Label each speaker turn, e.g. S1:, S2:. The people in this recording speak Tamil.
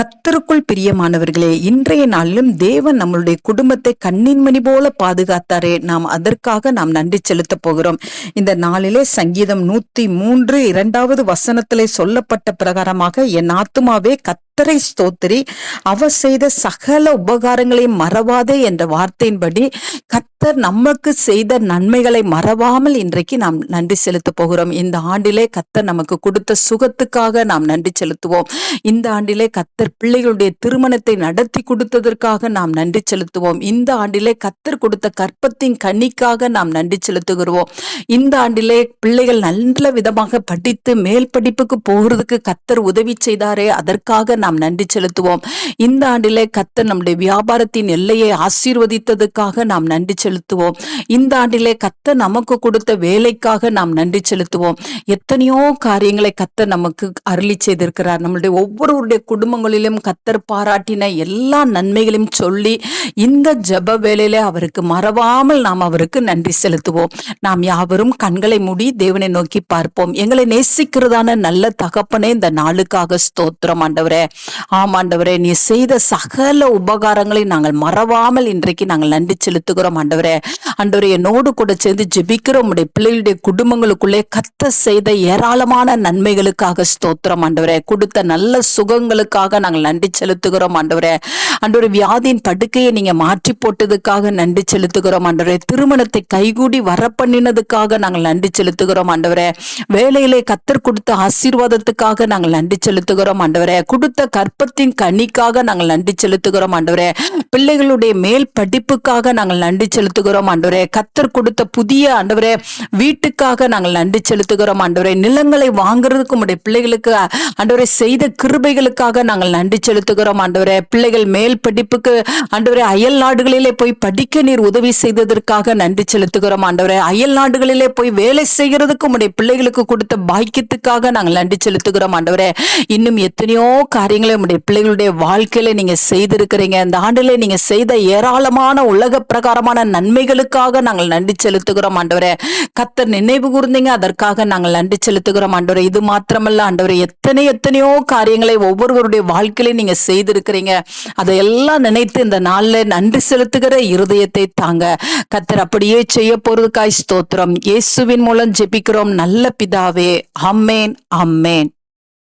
S1: கத்தருக்குள் பிரியமானவர்களே இன்றைய நாளிலும் தேவன் நம்மளுடைய குடும்பத்தை கண்ணின்மணி போல பாதுகாத்தாரே. நாம் அதற்காக நாம் நன்றி செலுத்த போகிறோம். இந்த நாளிலே சங்கீதம் நூத்தி மூன்று இரண்டாவது வசனத்திலே சொல்லப்பட்ட பிரகாரமாக என் ஆத்துமாவே கத் கத்தரை ஸ்தோத்திரி. அவர் செய்த சகல உபகாரங்களையும் மறவாதே என்ற வார்த்தையின்படி கத்தர் நமக்கு செய்த நன்மைகளை மறவாமல் இன்றைக்கு நாம் நன்றி செலுத்த போகிறோம். இந்த ஆண்டிலே கத்தர் நமக்கு கொடுத்த சுகத்துக்காக நாம் நன்றி செலுத்துவோம். இந்த ஆண்டிலே கத்தர் பிள்ளைகளுடைய திருமணத்தை நடத்தி கொடுத்ததற்காக நாம் நன்றி செலுத்துவோம். இந்த ஆண்டிலே கத்தர் கொடுத்த கற்பத்தின் கனிக்காக நாம் நன்றி செலுத்துகிறோம். இந்த ஆண்டிலே பிள்ளைகள் நல்ல விதமாக படித்து மேல் படிப்புக்கு போகிறதுக்கு கத்தர் உதவி செய்தாரே. அதற்காக நாம் நன்றி செலுத்துவோம். இந்த ஆண்டிலே கத்தர் நம்முடைய வியாபாரத்தின் எல்லையை ஆசீர்வதித்ததுக்காக நாம் நன்றி செலுத்துவோம். இந்த ஆண்டிலே கத்தர் நமக்கு கொடுத்த வேலைக்காக நாம் நன்றி செலுத்துவோம். எத்தனையோ காரியங்களை கத்தர் நமக்கு அருளி செய்திருக்கிறார். நம்மளுடைய ஒவ்வொருவருடைய குடும்பங்களிலும் கத்தர் பாராட்டின எல்லா நன்மைகளையும் சொல்லி இந்த ஜெப வேலையில அவருக்கு மறவாமல் நாம் அவருக்கு நன்றி செலுத்துவோம். நாம் யாவரும் கண்களை மூடி தேவனை நோக்கி பார்ப்போம். எங்களை நேசிக்கிறதான நல்ல தகப்பனே இந்த நாளுக்காக ஸ்தோத்திரம் ஆண்டவரே. ஆமாண்டவரே நீ செய்த சகல உபகாரங்களை நாங்கள் மறவாமல் இன்றைக்கு நாங்கள் நன்றி செலுத்துகிறோம் ஆண்டவரே. ஆண்டவரே என்னோடு கூட சேர்ந்து ஜெபிக்கிறோம் உடைய பிள்ளைகளுடைய குடும்பங்களுக்குள்ளே கத்த செய்த ஏராளமான நன்மைகளுக்காக ஸ்தோத்திரம் ஆண்டவரே. கொடுத்த நல்ல சுகங்களுக்காக நாங்கள் நன்றி செலுத்துகிறோம் ஆண்டவரே. ஆண்டவரே வியாதியின் படுக்கையை நீங்க மாற்றி போட்டதுக்காக நன்றி செலுத்துகிறோம் ஆண்டவரே. திருமணத்தை கைகூடி வர பண்ணினதுக்காக நாங்கள் நன்றி செலுத்துகிறோம் ஆண்டவரே. வேலையிலே கத்தர் கொடுத்த ஆசீர்வாதத்துக்காக நாங்கள் நன்றி செலுத்துகிறோம் ஆண்டவரே. கொடுத்த கற்பத்தின் கண்ணிக்காக நாங்கள் நன்றி செலுத்துகிறோம் ஆண்டவரே. பிள்ளைகளுடைய மேல் படிப்புக்காக நாங்கள் நன்றி செலுத்துகிறோம் ஆண்டவரே. கத்தர் கொடுத்த புதிய ஆண்டவரே வீட்டுக்காக நாங்கள் நன்றி செலுத்துகிறோம் ஆண்டவரே. நிலங்களை வாங்குறதுக்கு உடைய பிள்ளைகளுக்கு ஆண்டவரே செய்த கிருபைகளுக்காக நாங்கள் நன்றி செலுத்துகிறோம் ஆண்டவரே. பிள்ளைகள் மேல் படிப்புக்கு ஆண்டவரே அயல் நாடுகளிலே போய் படிக்க நீர் உதவி செய்ததற்காக நன்றி செலுத்துகிறோம் ஆண்டவரே. அயல் நாடுகளிலே போய் வேலை செய்கிறதுக்கு உடைய பிள்ளைகளுக்கு கொடுத்த பாக்கியத்துக்காக நாங்கள் நன்றி செலுத்துகிறோம் ஆண்டவரே. இன்னும் எத்தனையோ காரியம் காரியங்களை உடைய பிள்ளைகளுடைய வாழ்க்கையில நீங்க செய்திருக்கிறீங்க. இந்த ஆண்டிலே நீங்க செய்த ஏராளமான உலக பிரகாரமான நன்மைகளுக்காக நாங்கள் நன்றி செலுத்துகிறோம் ஆண்டவரே. கத்தர் நினைவு கூர்ந்தீங்க அதற்காக நாங்கள் நன்றி செலுத்துகிறோம் ஆண்டவரே. இது மாத்திரமல்ல ஆண்டவரே. எத்தனை எத்தனையோ காரியங்களை ஒவ்வொருவருடைய வாழ்க்கையிலையும் நீங்க செய்திருக்கிறீங்க. அதையெல்லாம் நினைத்து இந்த நாள்ல நன்றி செலுத்துகிற இருதயத்தை தாங்க. கத்தர் அப்படியே செய்ய போறதுக்காய் ஸ்தோத்திரம். இயேசுவின் மூலம் ஜெபிக்கிறோம். நல்ல பிதாவே. Amen amen